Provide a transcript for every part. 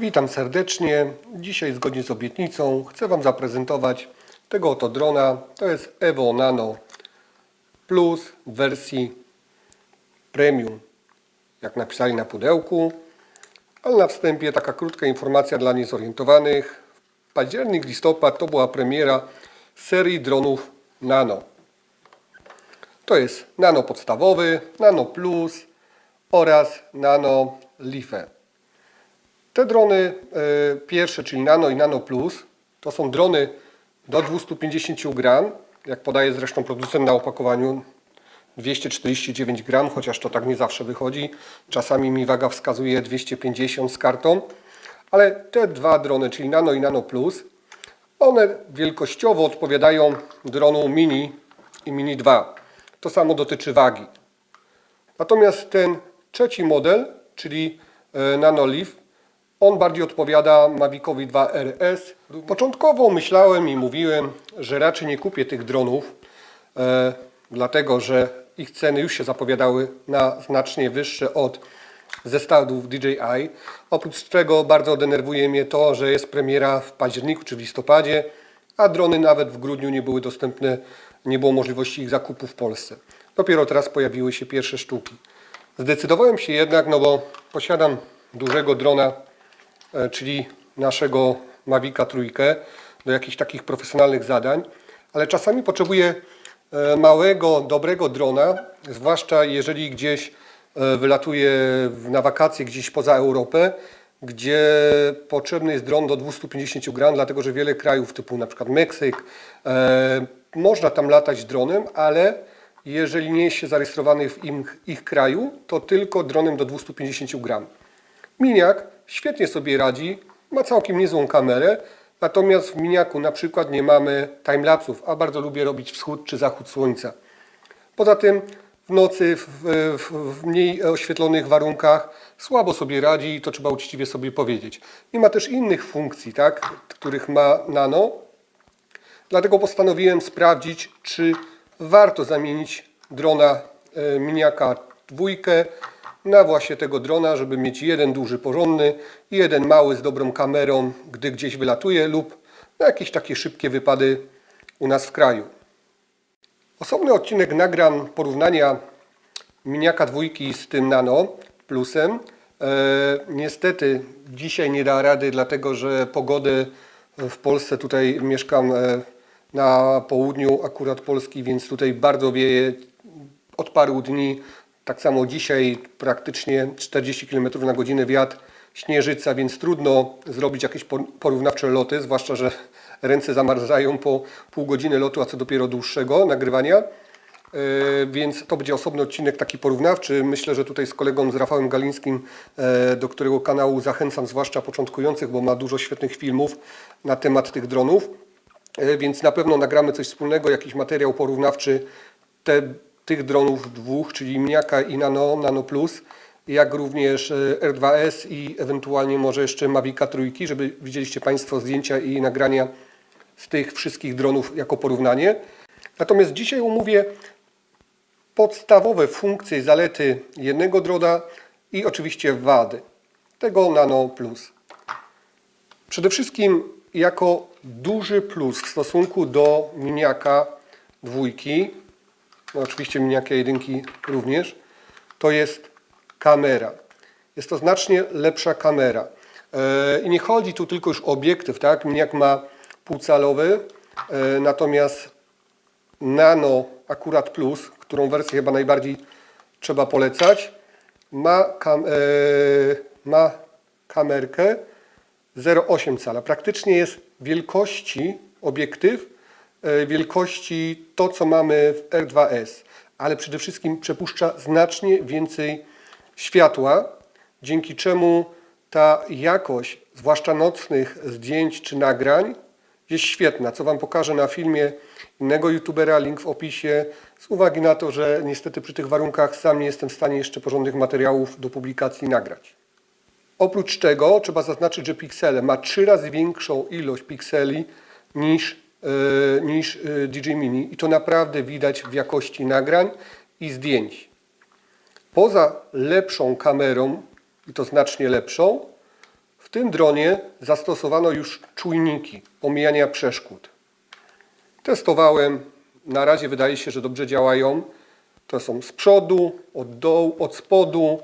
Witam serdecznie. Dzisiaj zgodnie z obietnicą chcę Wam zaprezentować tego oto drona. To jest Evo Nano Plus w wersji Premium, jak napisali na pudełku. Ale na wstępie taka krótka informacja dla niezorientowanych. Październik, listopad to była premiera serii dronów Nano. To jest Nano podstawowy, Nano Plus oraz Nano Life. Te drony e, pierwsze, czyli Nano i Nano Plus, to są drony do 250 gram, jak podaje zresztą producent na opakowaniu 249 gram, chociaż to tak nie zawsze wychodzi. Czasami mi waga wskazuje 250 z kartą, ale te dwa drony, czyli Nano i Nano Plus, one wielkościowo odpowiadają dronu Mini i Mini 2. To samo dotyczy wagi. Natomiast ten trzeci model, czyli e, Nano Leaf, on bardziej odpowiada Mavicowi 2 RS. Początkowo myślałem i mówiłem, że raczej nie kupię tych dronów, e, dlatego że ich ceny już się zapowiadały na znacznie wyższe od zestawów DJI. Oprócz czego bardzo denerwuje mnie to, że jest premiera w październiku czy w listopadzie, a drony nawet w grudniu nie były dostępne, nie było możliwości ich zakupu w Polsce. Dopiero teraz pojawiły się pierwsze sztuki. Zdecydowałem się jednak, no bo posiadam dużego drona, czyli naszego Mavica trójkę do jakichś takich profesjonalnych zadań, ale czasami potrzebuję e, małego, dobrego drona, zwłaszcza jeżeli gdzieś e, wylatuję na wakacje gdzieś poza Europę, gdzie potrzebny jest dron do 250 gram, dlatego że wiele krajów typu na przykład Meksyk, e, można tam latać dronem, ale jeżeli nie jest się zarejestrowany w im, ich kraju, to tylko dronem do 250 gram. Miniak świetnie sobie radzi, ma całkiem niezłą kamerę, natomiast w Miniaku na przykład nie mamy timelapsów, a bardzo lubię robić wschód czy zachód słońca. Poza tym w nocy, w, w, w mniej oświetlonych warunkach słabo sobie radzi i to trzeba uczciwie sobie powiedzieć. Nie ma też innych funkcji, tak, których ma Nano, Dlatego postanowiłem sprawdzić, czy warto zamienić drona e, Miniaka dwójkę na właśnie tego drona, żeby mieć jeden duży, porządny i jeden mały z dobrą kamerą, gdy gdzieś wylatuje lub na jakieś takie szybkie wypady u nas w kraju. Osobny odcinek nagram porównania Miniaka dwójki z tym Nano Plusem. E, niestety dzisiaj nie da rady, dlatego że pogody w Polsce, tutaj mieszkam e, na południu akurat Polski, więc tutaj bardzo wieje od paru dni. Tak samo dzisiaj praktycznie 40 km na godzinę wiatr, śnieżyca, więc trudno zrobić jakieś por- porównawcze loty, zwłaszcza, że ręce zamarzają po pół godziny lotu, a co dopiero dłuższego nagrywania. E, Więc to będzie osobny odcinek taki porównawczy. Myślę, że tutaj z kolegą z Rafałem Galińskim, e, do którego kanału zachęcam, zwłaszcza początkujących, bo ma dużo świetnych filmów na temat tych dronów. E, Więc na pewno nagramy coś wspólnego, jakiś materiał porównawczy te, tych dronów dwóch, czyli Miniaka i Nano, Nano Plus, jak również e, R2S i ewentualnie może jeszcze Mavica trójki, żeby widzieliście Państwo zdjęcia i nagrania z tych wszystkich dronów jako porównanie. Natomiast dzisiaj omówię podstawowe funkcje i zalety jednego drona i oczywiście wady tego Nano Plus. Przede wszystkim jako duży plus w stosunku do miniaka dwójki, no oczywiście miniaka jedynki również, to jest kamera. Jest to znacznie lepsza kamera. E, I nie chodzi tu tylko już o obiektyw, tak? Miniak ma półcalowy, e, natomiast Nano akurat Plus, którą wersję chyba najbardziej trzeba polecać, ma, kam, e, ma kamerkę 0,8 cala. Praktycznie jest wielkości obiektyw, wielkości to, co mamy w R2S, ale przede wszystkim przepuszcza znacznie więcej światła, dzięki czemu ta jakość, zwłaszcza nocnych zdjęć czy nagrań, jest świetna, co Wam pokażę na filmie innego youtubera, link w opisie, z uwagi na to, że niestety przy tych warunkach sam nie jestem w stanie jeszcze porządnych materiałów do publikacji nagrać. Oprócz tego trzeba zaznaczyć, że piksele ma trzy razy większą ilość pikseli niż, e, niż e, DJ Mini i to naprawdę widać w jakości nagrań i zdjęć. Poza lepszą kamerą, i to znacznie lepszą, w W tym dronie zastosowano już czujniki omijania przeszkód. Testowałem, na razie wydaje się, że dobrze działają. To są z przodu, od dołu, od spodu.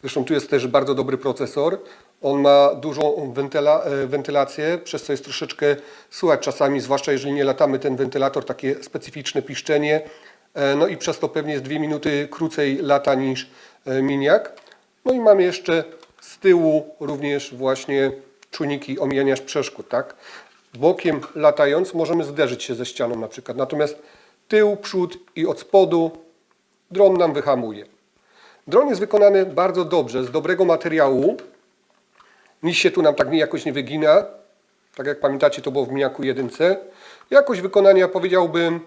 Zresztą tu jest też bardzo dobry procesor. On ma dużą wentyla, e, wentylację, przez co jest troszeczkę słychać czasami, zwłaszcza jeżeli nie latamy ten wentylator, takie specyficzne piszczenie. E, No i przez to pewnie jest dwie minuty krócej lata niż e, miniak. No i mamy jeszcze z tyłu również właśnie czujniki omijania przeszkód, tak? Bokiem latając możemy zderzyć się ze ścianą na przykład, natomiast tył, przód i od spodu dron nam wyhamuje. Dron jest wykonany bardzo dobrze, z dobrego materiału. Nic się tu nam tak nie jakoś nie wygina. Tak jak pamiętacie, to było w Miaku 1. Jakość wykonania powiedziałbym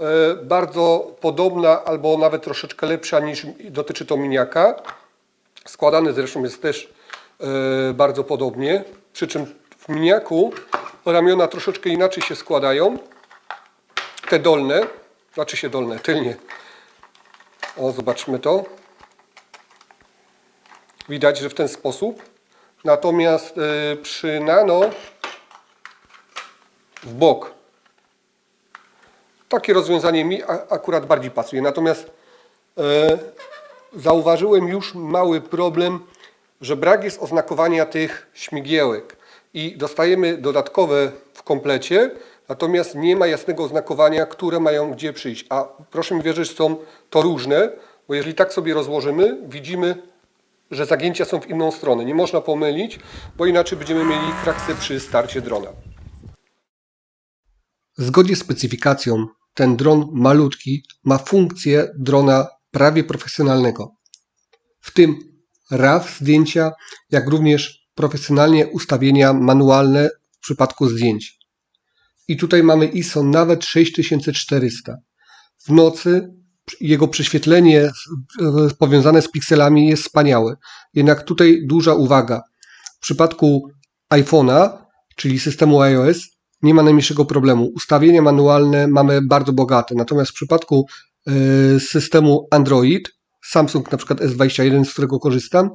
e, bardzo podobna albo nawet troszeczkę lepsza niż dotyczy to miniaka. Składany zresztą jest też e, bardzo podobnie. Przy czym w miniaku ramiona troszeczkę inaczej się składają. Te dolne, znaczy się dolne, tylnie. O, zobaczmy to. Widać, że w ten sposób. Natomiast e, przy nano w bok. Takie rozwiązanie mi akurat bardziej pasuje. Natomiast e, zauważyłem już mały problem, że brak jest oznakowania tych śmigiełek i dostajemy dodatkowe w komplecie, natomiast nie ma jasnego oznakowania, które mają gdzie przyjść. A proszę mi wierzyć, są to różne, bo jeżeli tak sobie rozłożymy, widzimy, że zagięcia są w inną stronę. Nie można pomylić, bo inaczej będziemy mieli kraksę przy starcie drona. Zgodnie z specyfikacją, ten dron malutki ma funkcję drona prawie profesjonalnego. W tym RAW zdjęcia, jak również profesjonalnie ustawienia manualne w przypadku zdjęć. I tutaj mamy ISO nawet 6400. W nocy jego prześwietlenie e, powiązane z pikselami jest wspaniałe. Jednak tutaj duża uwaga. W przypadku iPhone'a, czyli systemu iOS, nie ma najmniejszego problemu. Ustawienia manualne mamy bardzo bogate. Natomiast w przypadku e, systemu Android, Samsung na przykład S21, z którego korzystam,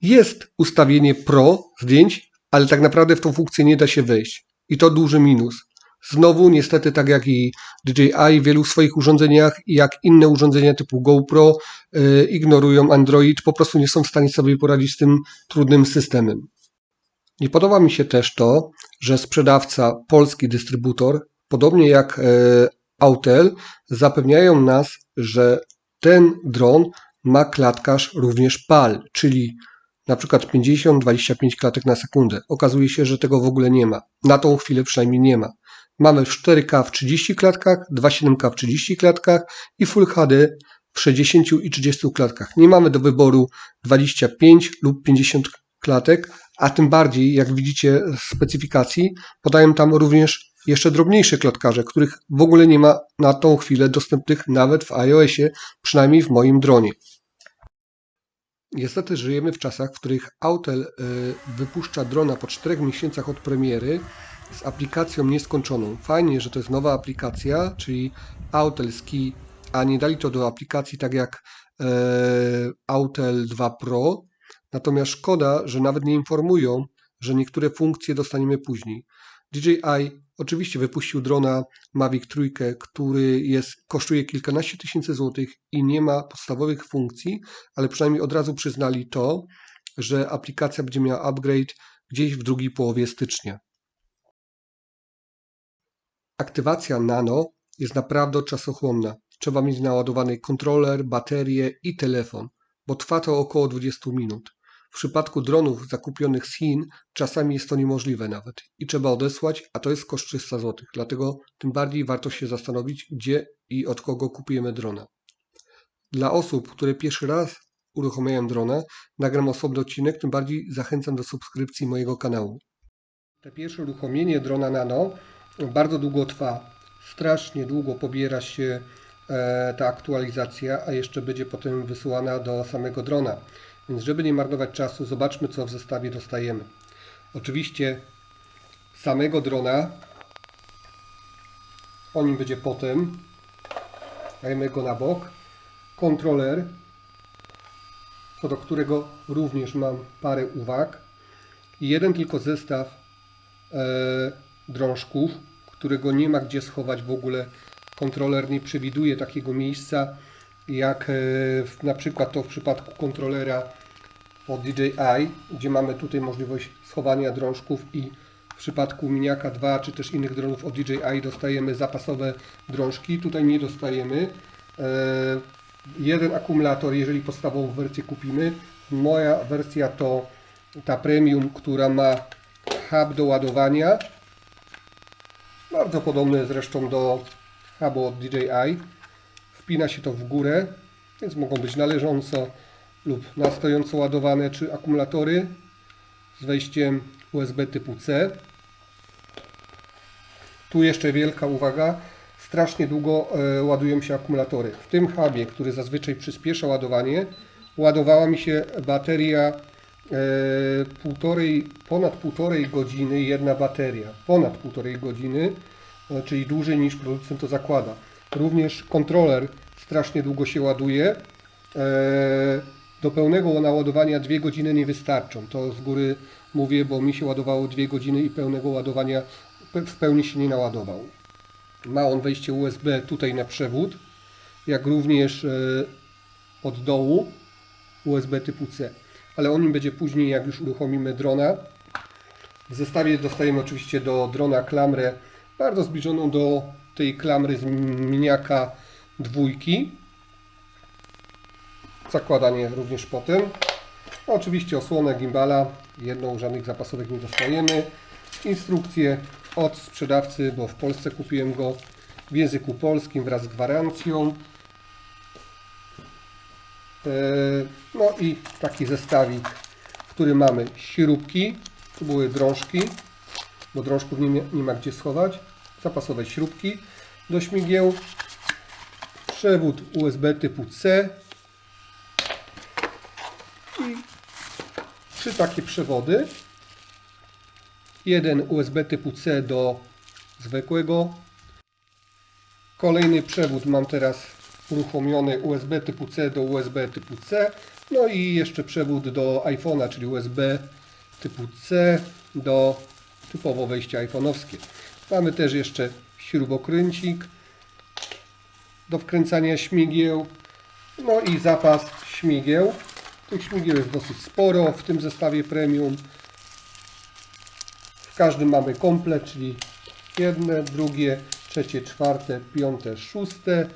jest ustawienie Pro zdjęć, ale tak naprawdę w tą funkcję nie da się wejść. I to duży minus. Znowu, niestety, tak jak i DJI w wielu swoich urządzeniach, i jak inne urządzenia typu GoPro, yy, ignorują Android, po prostu nie są w stanie sobie poradzić z tym trudnym systemem. Nie podoba mi się też to, że sprzedawca, polski dystrybutor, podobnie jak e, Autel, zapewniają nas, że ten dron ma klatkarz również PAL, czyli na przykład 50-25 klatek na sekundę. Okazuje się, że tego w ogóle nie ma. Na tą chwilę przynajmniej nie ma. Mamy 4K w 30 klatkach, 2.7K w 30 klatkach i Full HD w 60 i 30 klatkach. Nie mamy do wyboru 25 lub 50 klatek, a tym bardziej, jak widzicie z specyfikacji, podają tam również jeszcze drobniejsze klatkarze, których w ogóle nie ma na tą chwilę dostępnych nawet w iOSie, przynajmniej w moim dronie. Niestety żyjemy w czasach, w których Autel y, wypuszcza drona po 4 miesiącach od premiery z aplikacją nieskończoną. Fajnie, że to jest nowa aplikacja, czyli Autel Ski, a nie dali to do aplikacji tak jak e, Autel 2 Pro. Natomiast szkoda, że nawet nie informują, że niektóre funkcje dostaniemy później. DJI oczywiście wypuścił drona Mavic 3, który jest, kosztuje kilkanaście tysięcy złotych i nie ma podstawowych funkcji, ale przynajmniej od razu przyznali to, że aplikacja będzie miała upgrade gdzieś w drugiej połowie stycznia. Aktywacja nano jest naprawdę czasochłonna. Trzeba mieć naładowany kontroler, baterię i telefon, bo trwa to około 20 minut. W przypadku dronów zakupionych z Chin czasami jest to niemożliwe nawet i trzeba odesłać, a to jest koszt 300 zł. Dlatego tym bardziej warto się zastanowić, gdzie i od kogo kupujemy drona. Dla osób, które pierwszy raz uruchamiają drona, nagram osobny odcinek, tym bardziej zachęcam do subskrypcji mojego kanału. Te pierwsze uruchomienie drona nano bardzo długo trwa. Strasznie długo pobiera się e, ta aktualizacja, a jeszcze będzie potem wysyłana do samego drona. Więc żeby nie marnować czasu, zobaczmy co w zestawie dostajemy. Oczywiście samego drona, o nim będzie potem, dajemy go na bok, kontroler, co do którego również mam parę uwag. jeden tylko zestaw e, drążków, którego nie ma gdzie schować w ogóle. Kontroler nie przewiduje takiego miejsca, jak e, na przykład to w przypadku kontrolera od DJI, gdzie mamy tutaj możliwość schowania drążków i w przypadku Miniaka 2 czy też innych dronów od DJI dostajemy zapasowe drążki. Tutaj nie dostajemy. E, jeden akumulator, jeżeli podstawową wersję kupimy. Moja wersja to ta premium, która ma hub do ładowania. Bardzo podobny zresztą do hubu od DJI. Wpina się to w górę, więc mogą być na leżąco lub na stojąco ładowane, czy akumulatory z wejściem USB typu C. Tu jeszcze wielka uwaga, strasznie długo e, ładują się akumulatory. W tym hubie, który zazwyczaj przyspiesza ładowanie, ładowała mi się bateria półtorej, ponad półtorej godziny jedna bateria. Ponad półtorej godziny, e, czyli dłużej niż producent to zakłada. Również kontroler strasznie długo się ładuje. E, do pełnego naładowania 2 godziny nie wystarczą. To z góry mówię, bo mi się ładowało 2 godziny i pełnego ładowania w pełni się nie naładował. Ma on wejście USB tutaj na przewód, jak również e, od dołu USB typu C. Ale o nim będzie później, jak już uruchomimy drona. W zestawie dostajemy oczywiście do drona klamrę bardzo zbliżoną do tej klamry z miniaka dwójki. Zakładanie również potem. Oczywiście osłonę gimbala, jedną, żadnych zapasowych nie dostajemy. Instrukcje od sprzedawcy, bo w Polsce kupiłem go w języku polskim wraz z gwarancją. No i taki zestawik, w którym mamy śrubki, tu były drążki, bo drążków nie, nie ma gdzie schować, zapasowe śrubki do śmigieł, przewód USB typu C i trzy takie przewody. Jeden USB typu C do zwykłego. Kolejny przewód mam teraz uruchomiony USB typu C do USB typu C. No i jeszcze przewód do iPhone'a, czyli USB typu C do typowo wejścia iPhone'owskie. Mamy też jeszcze śrubokręcik do wkręcania śmigieł. No i zapas śmigieł. Tych śmigieł jest dosyć sporo w tym zestawie premium. W każdym mamy komplet, czyli jedne, drugie, trzecie, czwarte, piąte, szóste.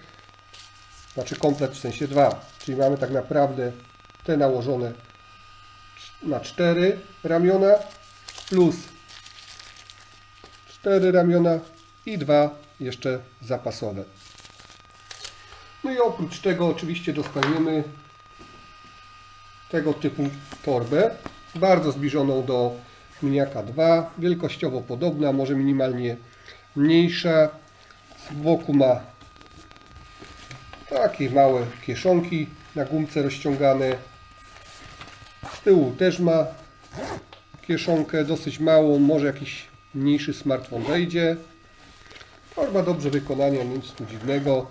Znaczy komplet w sensie dwa. Czyli mamy tak naprawdę te nałożone na cztery ramiona plus cztery ramiona i dwa jeszcze zapasowe. No i oprócz tego oczywiście dostajemy tego typu torbę, bardzo zbliżoną do Miniaka 2, wielkościowo podobna, może minimalnie mniejsza. Z boku ma takie małe kieszonki na gumce rozciągane. Z tyłu też ma kieszonkę dosyć małą, może jakiś mniejszy smartfon wejdzie. Torba dobrze wykonania, nic tu dziwnego.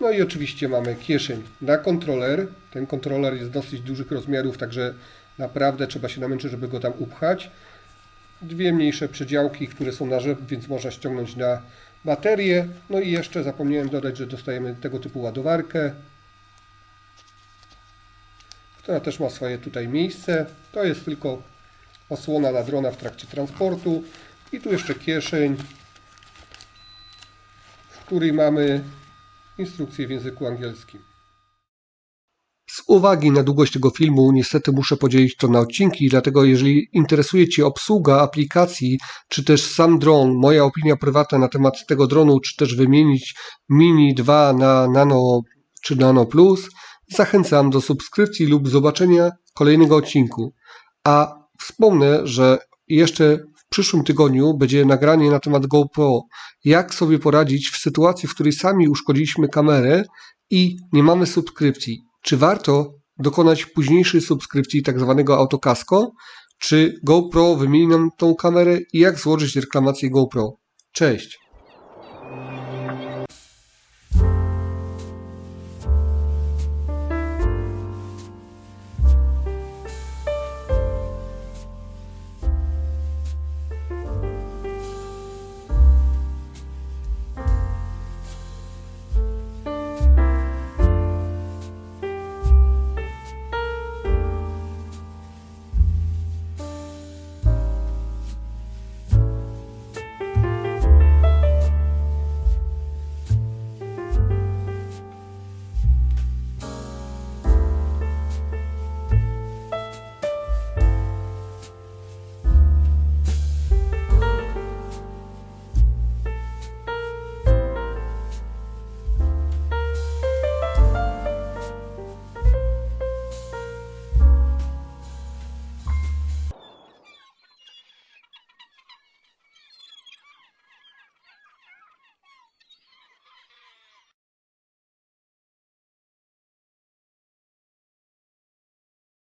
No i oczywiście mamy kieszeń na kontroler. Ten kontroler jest dosyć dużych rozmiarów, także naprawdę trzeba się namęczyć, żeby go tam upchać. Dwie mniejsze przedziałki, które są na rzep, więc można ściągnąć na baterię. No i jeszcze zapomniałem dodać, że dostajemy tego typu ładowarkę, która też ma swoje tutaj miejsce. To jest tylko osłona na drona w trakcie transportu. I tu jeszcze kieszeń, w której mamy instrukcję w języku angielskim. Z uwagi na długość tego filmu, niestety muszę podzielić to na odcinki, dlatego jeżeli interesuje Cię obsługa aplikacji, czy też sam dron, moja opinia prywatna na temat tego dronu, czy też wymienić Mini 2 na Nano czy Nano Plus, zachęcam do subskrypcji lub zobaczenia kolejnego odcinku. A wspomnę, że jeszcze w przyszłym tygodniu będzie nagranie na temat GoPro. Jak sobie poradzić w sytuacji, w której sami uszkodziliśmy kamerę i nie mamy subskrypcji. Czy warto dokonać późniejszej subskrypcji tak zwanego autokasko? Czy GoPro wymieni nam tą kamerę i jak złożyć reklamację GoPro? Cześć!